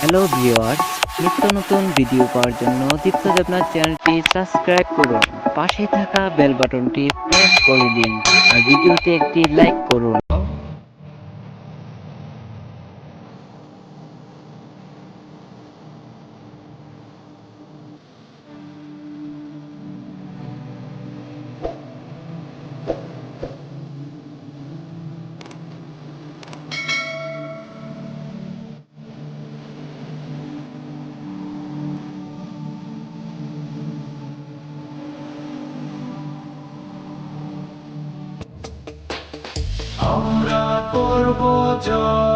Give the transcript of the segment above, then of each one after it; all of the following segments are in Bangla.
হ্যালো ভিউয়ার্স, নিত্য নতুন ভিডিও পাওয়ার জন্য দীপ্ত দেবনাথ চ্যানেলটি সাবস্ক্রাইব করুন। পাশে থাকা বেল বাটনটি প্রেস করে দিন আর ভিডিওতে একটি লাইক করুন। আমরা করব জয়।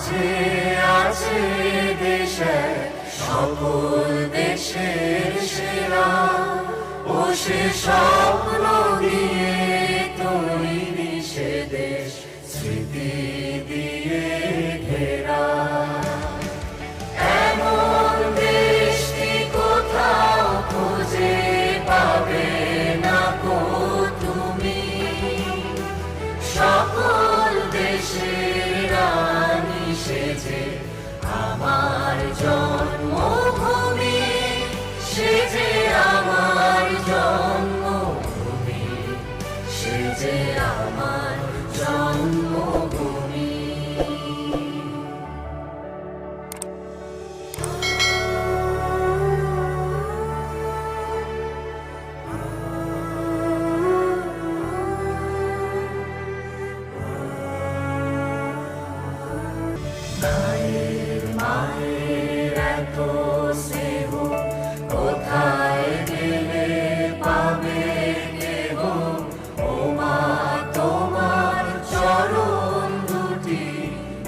মাঝে আছে দেশে সকল দেশের সেরা। ও সে স্বপ্ন দিয়ে তৈরি সে দেশ স্মৃতি মায়ের এত স্নেহ কোথায় গেলে পাবে কেহ ও মা তোমার চরণ দুটি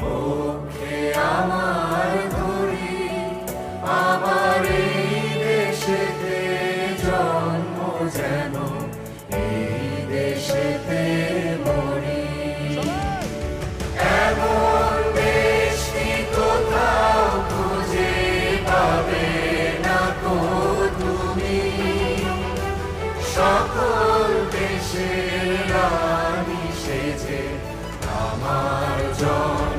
মুখে আমার ধরি আমার এই দেশেতে জন্ম যেন এই দেশে সকল দেশের রানী সেজে আমার জন্মভূমি